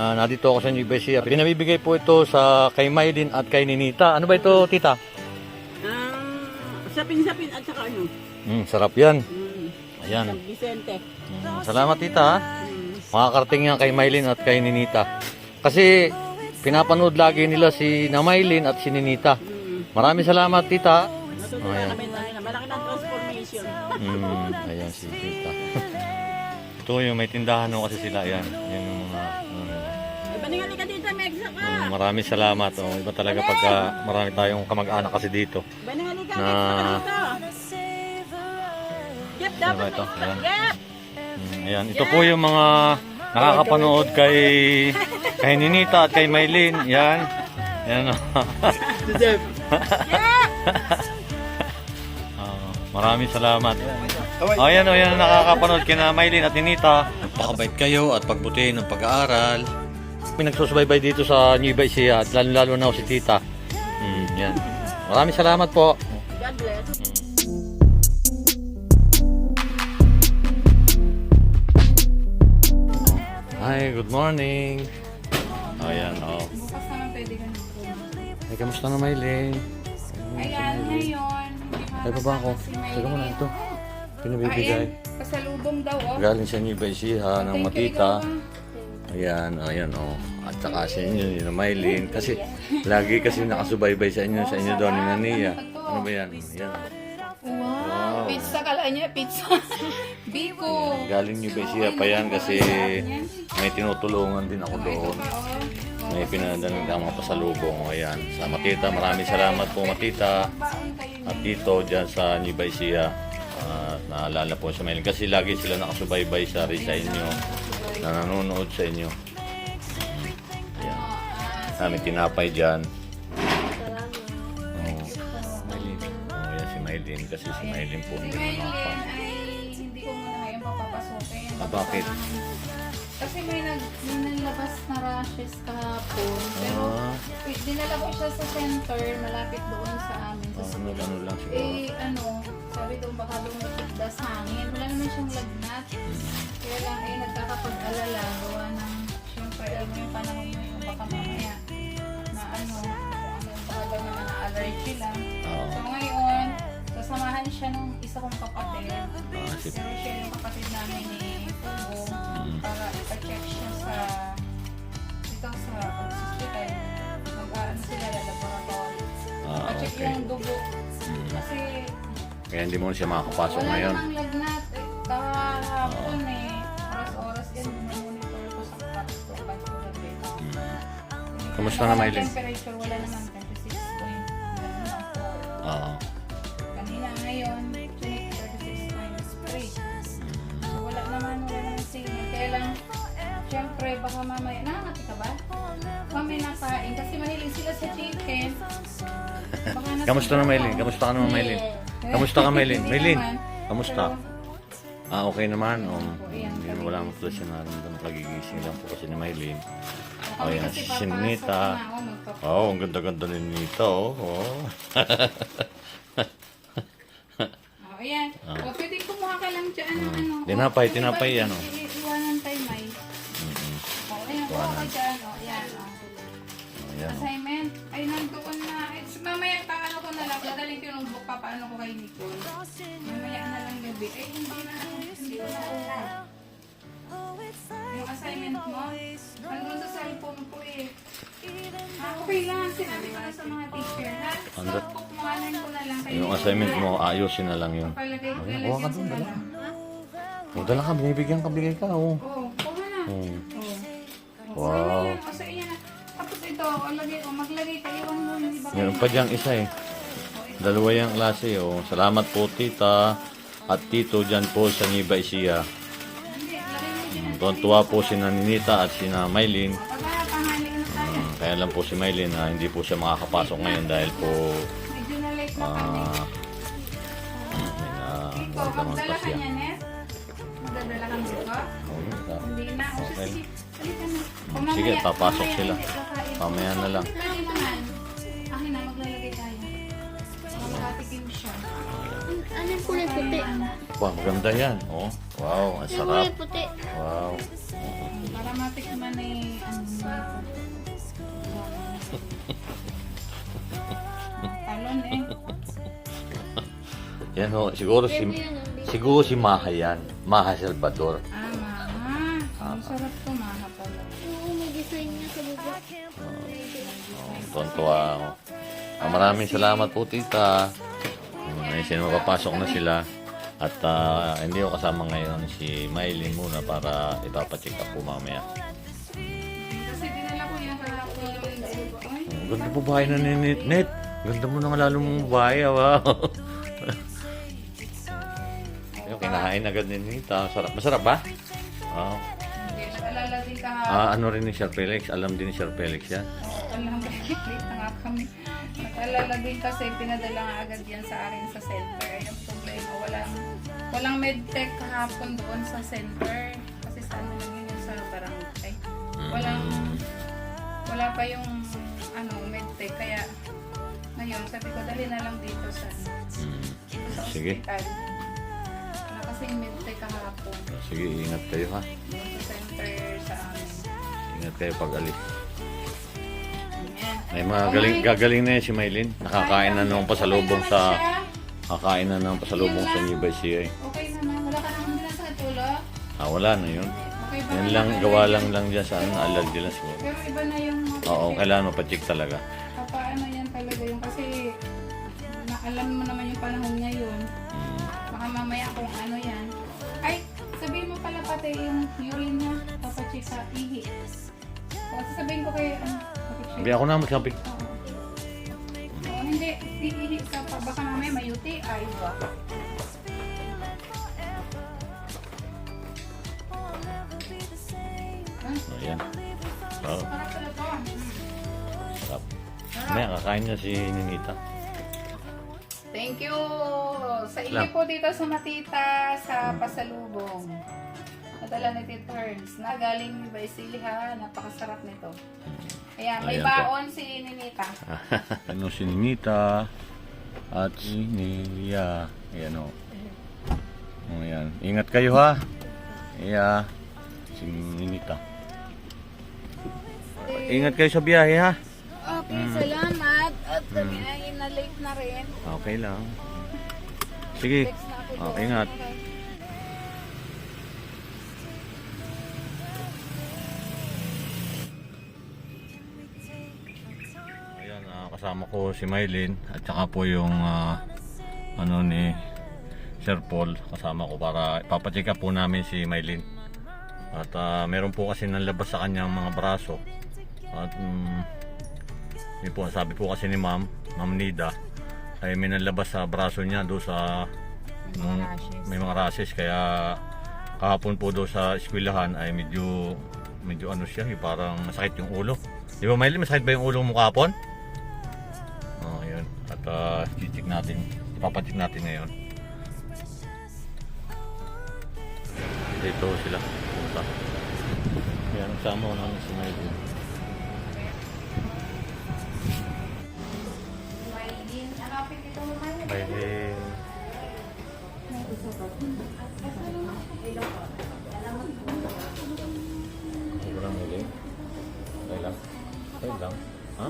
Ah, nandito ako sa New Besia. Pinabibigay po ito sa kay Maylin at kay Ninita. Ano ba ito, tita? Um, sapin-sapin at saka ano? Mm, sarap yan. Mm, Ayan. San Vicente. Mm, salamat, tita. Mm. Makakarating yan kay Maylin at kay Ninita. Kasi pinapanood lagi nila si na Maylin at si Ninita. Mm. Maraming salamat, tita. Natutuwa Ayan. kami na na malaki ng transformation. Mm, ayan si tita. Ito yung may tindahan no, kasi sila. Ayan. Yan yung mga... mm, Iba nga ka dito, Mexa ka. mm, maraming salamat. Oh. Iba talaga pagka marami tayong kamag-anak kasi dito. Iba nga ka, Na- Mexa ka dito. Yep, Ano dapat ito? Ayan. Mm, Ayan, ito po yung mga nakakapanood kay kay Ninita at kay Maylin. Yan. Yan. Ah, maraming salamat. Oh, yan, oh, yan nakakapanood kina Maylin at Ninita. Pakabait kayo at pagbuti ng pag-aaral. May nagsusubaybay dito sa New Ecija at lalo-lalo na ako si Tita. Mm, yan. Maraming salamat po. God bless. Hi, good morning. Oh, yan, oh. Bukas naman pwede ka na po. Ay, kamusta na Maylin? Ayan, ngayon. Ay, baba ako. Teka mo na ito. Pinabibigay. Ayan, pasalubong daw, oh. Galing sa New Ecija ng Matita. Ayan, ayan oh. At saka sa inyo, yun na Maylin. Kasi lagi kasi nakasubaybay sa inyo, sa inyo daw ni Nania. Ano ba yan? Ayan. Wow. Pizza kala niya, pizza. Biko. Galing New Ecija pa yan kasi may tinutulungan din ako doon. May pinadalang ang mga pasalubong. Ayan. Sa Matita, maraming salamat po Matita. At dito dyan sa New Ecija. Naalala po sa Maylin. Kasi lagi sila nakasubaybay sa rin sa inyo. Na nanonood sa inyo. Ayan. Kami tinapay dyan. Maylin. Oh, yan si Maylin. Kasi si Maylin po hindi manapa. ay hindi ko muna ngayon papapasukin. Ah, bakit? Kasi may, nag, may nalabas na rashes kahapon. Pero Ah, eh, dinala ko siya sa center, malapit doon sa amin. Sa oh, ano, ano lang siguro. Eh, ano, sabi doon baka lumapit daw sa hangin. Wala naman siyang lagnat. Kaya lang, eh, nagkakapag-alala. Gawa ng, syempre, alam mo yung panahon yung baka mamaya sasamahan siya ng isa kong kapatid. Ah, si- Pero siya yung kapatid namin ni Pugo Mm. para ipa-check siya sa dito sa hospital. Mag-ano sila sa laboratory. Ah, Pa-check okay. yung dugo. Mm. Kasi Kaya hindi mo na siya makakapasok wala ngayon. namang lagnat. Eh, kahapon eh. Oras-oras yan. Monitor ko sa kwarto. Bago gabi. Mm. Kamusta na, Wala Maylin? Temperature wala naman. 36.4. Oo. Kamusta na Maylin? Kamusta ka naman Maylin? Kamusta ka Maylin? Maylin? naman. Kamusta? Ah, okay naman. Um, hindi na wala akong pala siya naramdaman. Kagigising lang po kasi ni Maylin. Ayan, kasi si Nita. na Oo, oh, ang ganda-ganda ni Nita, oh. oh. Oh, ayan. O, pwede kumuha ka lang dyan ng ano. Ah. Tinapay, O, tinapay, ano? Iiwanan tayo, May. Mm-mm. O, ayan, kuha ka dyan. O. O. Ayan, oh. Assignment. Ay, nandoon na. It's, mamaya, paano ko na lang. Dadaling ko yung book pa, paano ko kay Nicole. Mamaya na lang gabi. Ay, hindi na. Hindi ko na. Yung assignment mo, nandun sa cellphone ko eh. Ah, okay lang. Sinabi ko na sa mga teacher, ha? So, Andot. kukuhanan ko na lang kay Yung assignment mo, ayusin na lang yun. Papalagay ko Ayan, kuha ka dun, dala. O, dala ka, binibigyan ka, bigay ka, oh. Oo, kuha na. Hmm. Oo. Wow. O, sa ito, o, lagay, o, maglagay ba Meron pa diyang isa eh. Dalawa yung klase, oh. Salamat po, tita. At tito dyan po sa Niba mo dyan. Tuwan-tuwa po si Naninita at si na Maylin. Pagka panghalik na tayo. Mm, Kaya lang po si Maylin na hindi po siya makakapasok ngayon dahil po ah may na Ikaw, naramdaman magdala pa siya. Magdadala kang dito? Ah, Hindi na. Okay. sige. Mm, papasok sila. Mamaya na lang. Mo na. Akin na, maglalagay tayo. Makatikim siya. Ano yung kulay puti? Ano? Wow, maganda yan. Oh, wow, ang Yung sarap. kulay puti. Wow. Para matikman eh, ano Talon eh. Yan oh, siguro si hindi. siguro si Maha yan. Maha Salvador. Ah, maha. Ang sarap to, maha pala. Tontuwa ako. Ah, maraming salamat po tita. Um, ay papasok na sila. At ah, hindi ko kasama ngayon si Maylin muna para ipapacheck up po mamaya. Ang ganda po bahay na ni Net. Ganda mo na lalo mong bahay. ah, Wow. Ayun, kinahain agad ni Nita. Sarap. Masarap ba? Wow. Din kahapon. Ah, ano rin ni Sir Felix? Alam din ni Sir Felix yan. Alam late na nga kami. Nag-alala din kasi pinadala nga agad yan sa akin sa center. Yung problema, walang, walang medtech kahapon doon sa center. Kasi sa ano lang yun yung sa barangay. Walang, wala pa yung ano, medtech. Kaya, ngayon, sabi ko, dali na lang dito sa, dito sa Sige. hospital. Kasing medtech kahapon. Sige, ingat kayo ha. Sa center sa amin. Ingat kayo pag alis. Ayan. Ay, mga galing, gagaling na yan si Maylin. Nakakain na nung pasalubong sa... naman siya. Kakain na ng pasalubong sa New Bay Okay naman. Wala ka naman din sa tulo. Ah, wala na yun. Okay ba Yan lang, gawa lang lang dyan sa ano, allergy lang siguro. Pero iba na yung... Oo, kailangan mapacheck talaga. Mamaya kung ano yan. Ay, sabihin mo pala pati yung urine niya. Papacheck sa ihi. O, sasabihin ko kay... Ano, papacheck. Sabi ako na magsabi. Oo. Oo, hindi. Ihi ka pa. Baka mamaya may UTI ba? Ah, Ayan. Oo, Sarap pala to. sarap. Mamaya kakain niya si Ninita. Thank you! Sa inyo po dito sa Matita sa Pasalubong. Nadala ni Tito Herns na galing ni Baisili ha. Napakasarap nito. Ayan, may Ayan po. baon si Ninita. ano si Ninita at si Nilia. Ayan o. Oh, ayan. Ingat kayo ha. Iya. Si Ninita. Ingat kayo sa biyahe ha. Okay, salamat. At kami ay na-late na rin. Okay lang. Sige. Oh, ingat. Ayan, ah, kasama ko si Maylin at saka po yung ah, ano ni Sir Paul kasama ko para ipapacheck po namin si Maylin. At ah, meron po kasi nalabas sa kanyang mga braso. At yun po, sabi po kasi ni Ma'am, Ma'am Nida, ay may nalabas sa braso niya do sa nung, may mga rashes kaya kahapon po do sa eskwelahan ay medyo medyo ano siya, yung parang masakit yung ulo. Di ba Miley, masakit ba yung ulo mo kahapon? Oh, yun. At uh, check natin, ipapacheck natin ngayon. Dito sila. Punta. Kaya nagsama ko namin si Miley. Miley. Sobrang huli. Okay lang. Okay lang. Ha?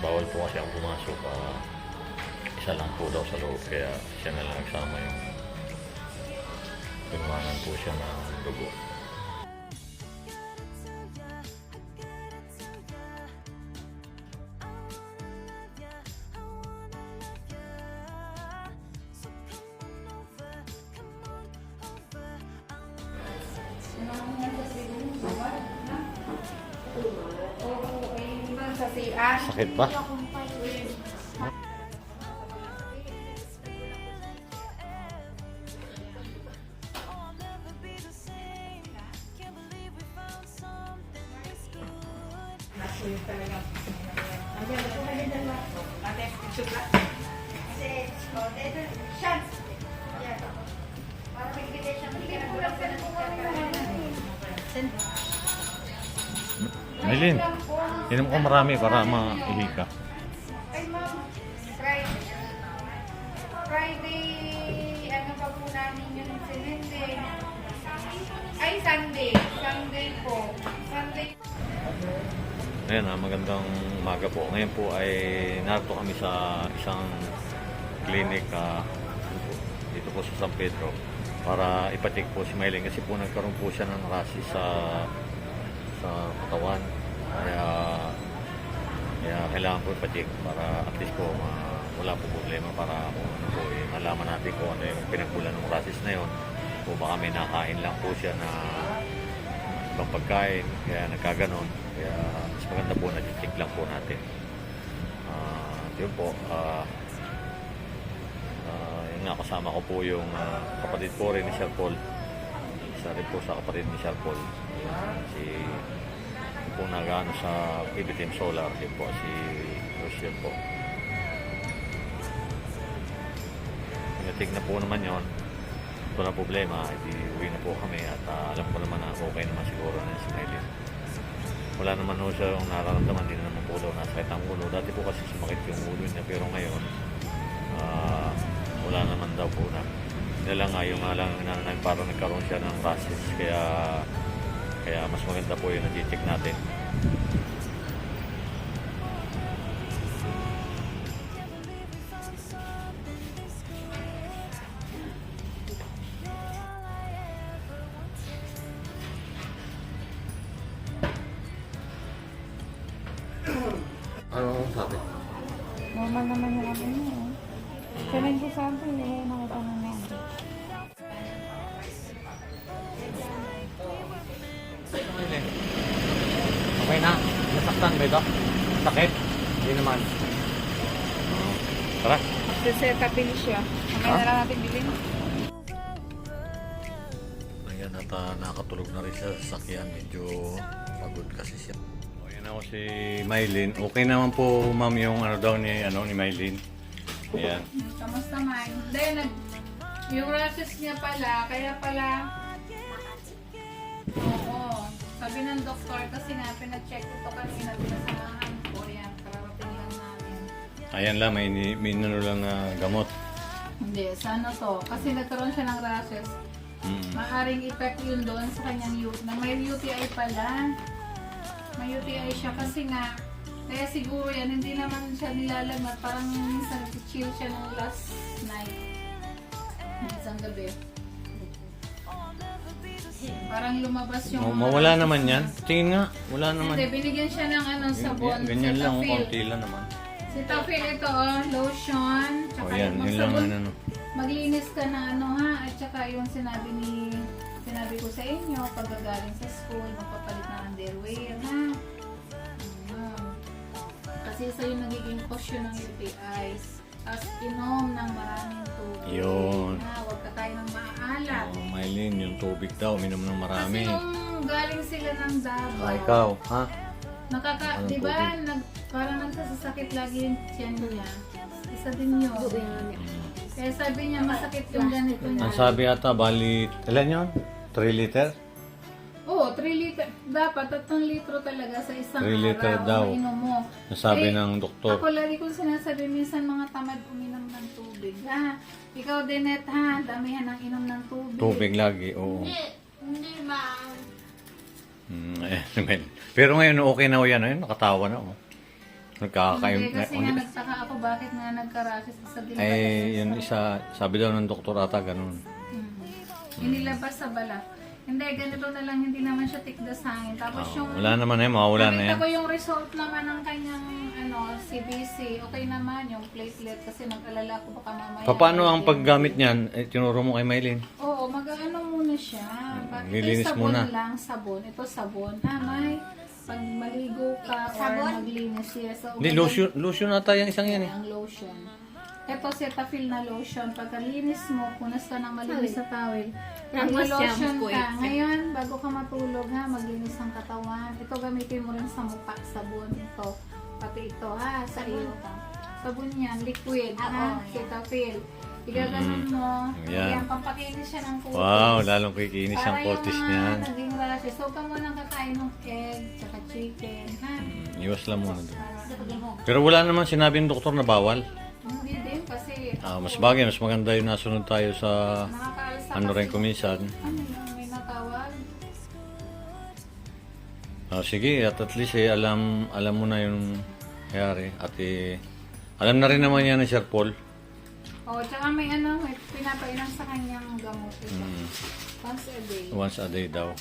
Bawal po kasi ang pumasok. ah, isa lang po daw sa loob. Kaya siya na lang nagsama yung Inuwanan po siya ng dugo. Sa CR. Sakit ba? Marami para maihi ka. Ay, ma'am. Friday. Friday, ano pa po namin yung sinende. Ay, Sunday. Sunday po. Sunday. Ayan ah, magandang umaga po. Ngayon po ay narito kami sa isang clinic ah, dito po sa San Pedro para ipatik po si Maylin kasi po nagkaroon po siya ng rashi sa sa katawan. Kaya kaya kailangan po ipatik para at least po ma- wala po problema para kung ano po eh, malaman natin kung ano yung pinagkulan ng rasis na yun. O baka may nakain lang po siya na ibang pagkain, kaya nagkaganon. Kaya mas maganda po na titik lang po natin. Ah, yun po, ah, ah, yun nga, kasama ko po yung ah, kapatid po rin ni Sir Paul. Isa rin po sa kapatid ni Sir Paul. Yun, si po nagano sa PB Team Solar, yun po si Rochelle po. Pinatig na po naman yon na problema, hindi uwi na po kami at ah, alam ko naman na okay naman siguro na si Melin. Wala naman po siya yung nararamdaman, na naman po daw nasakit ang ulo. Dati po kasi sumakit yung ulo niya pero ngayon ah, wala naman daw po na. Lang nga yung nga lang na, parang nagkaroon siya ng rashes kaya kaya mas maganda po yung nag-check natin. Ano ang sabi? Normal naman yung ano niya. eh. Siya nagsasabi eh, nakatanong niya. Ba ito? Sakit? Hindi naman. Tara. Magsisetapil siya. Kamay Ha? na lang natin bilhin. Ayan at ah, nakatulog na rin siya sa sakyan. Medyo pagod kasi siya. O yan ako si Maylin. Okay naman po ma'am yung ano daw ni, ano, ni Maylin. Ayan. Kamusta man? Hindi, nag... Yung rashes niya pala, kaya pala... Sabi ng doktor, kasi nga, pina-check ito kanina, pinasamahan ko. Yan, kararating lang namin. Ayan lang, may, ni- may ano lang na gamot. Hindi, sa ano to? Kasi nagkaroon siya ng rashes. Mm. Maaring effect yun doon sa kanyang UTI. Na may UTI pala. May UTI siya kasi nga, kaya siguro yan, hindi naman siya nilalamat. Parang minsan chill siya ng last night. Isang gabi. Parang lumabas yung... Ma- mawala naman yan. Tingin nga, wala naman. Hindi, binigyan siya ng ano, sabon. Ganyan, ganyan lang, Cetaphil. konti lang naman. Cetaphil ito, oh, lotion. Tsaka yan, yung yun lang ano. ano. Maglinis ka na ano ha, at saka yung sinabi ni sinabi ko sa inyo, pag gagaling sa school, magpapalit ng underwear ha. Kasi sa yung nagiging yun ng UTIs. Tapos inom ng maraming tubig. Yun. Ha, huwag ka tayo ng maaalat. Oh, Maylin, yung tubig daw, minom ng marami. Kasi yung galing sila ng Davao. Ah, ikaw, ha? Nakaka, Anong di ba, tubig? nag, parang nagsasakit lagi yung tiyan niya. Isa din yun. Kaya sabi niya, masakit yung ganito niya. Ang sabi ata, bali, ilan yun? 3 liter? Oo, 3 liter. Dapat 3 litro talaga sa isang Three liter araw daw. na inom mo. Nasabi Eh, ng doktor. Ako lagi kong sinasabi minsan mga tamad uminom ng tubig. Ha? Ikaw, Denet, ha? Damihan ng inom ng tubig. Tubig lagi, oo. Hindi ba? Mm, eh, well. Pero ngayon, okay na o yan. Ayun, nakatawa na. Oh. Nagkakaim. Hindi, kasi nga nagtaka ako bakit nga nagka-rashes sa dilata. Ay, yun isa, sabi daw ng doktor ata, ganun. Hmm. Inilabas sa balat. Hindi, ganito na lang, hindi naman siya tikdas hangin. Tapos Ah, yung... wala naman eh, mawala na Nakita yan. ko yung result naman ng kanyang ano, CBC. Okay naman yung platelet kasi nag-alala ko baka mamaya. Pa- Paano ang paggamit niyan? Eh, tinuro mo kay Maylin. Oo, mag-ano muna siya. Pag ito Nilinis sabon muna. lang, sabon. Ito sabon. Ah, may pag maligo ka or maglinis siya. So, Hindi, lotion, lotion ata yung isang yan eh. Ang lotion. Ito, Cetaphil na lotion. Pagkalinis mo, punas ka ng malinis sa towel. Pag Ramos lotion shampoo, ka, eh. ngayon, bago ka matulog ha, maglinis ng katawan. Ito, gamitin mo rin sa mukha, sabon. Ito, pati ito ha, sa iyo. sabon yan, liquid, Ah, ha? oo, Cetaphil. Igaganon mo. Mm. Yan. Yan, pampakinis siya ng kutis. Wow, lalong kikinis ang Para potis yung niyan. mga naging rashes. So, ka munang kakain ng egg, tsaka chicken, ha? Mm, Iwas lang muna doon. Para, Pero wala naman sinabing doktor na bawal. Hindi din kasi Ah, mas bagay, mas maganda yung nasunod tayo sa ano rin kasi- kuminsan. Ano yun, may natawag? Ah, sige, at at least eh, alam, alam mo na yung nangyari. At eh, alam na rin naman yan ni Sir Paul. Oh, tsaka may ano, may pinapainom sa kanyang gamot. Mm, Once a day. once a day daw.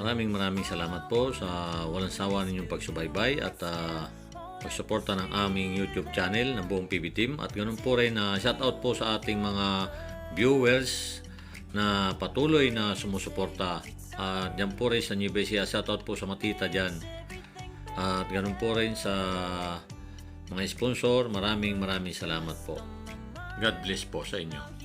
Maraming maraming salamat po sa walang sawa ninyong pagsubaybay at ah, pagsuporta ng aming YouTube channel ng buong PB Team. At ganun po rin na shoutout po sa ating mga viewers na patuloy na sumusuporta. At dyan po rin sa New Besia, shoutout po sa Matita dyan. At ganun po rin sa mga sponsor, maraming maraming salamat po. God bless po sa inyo.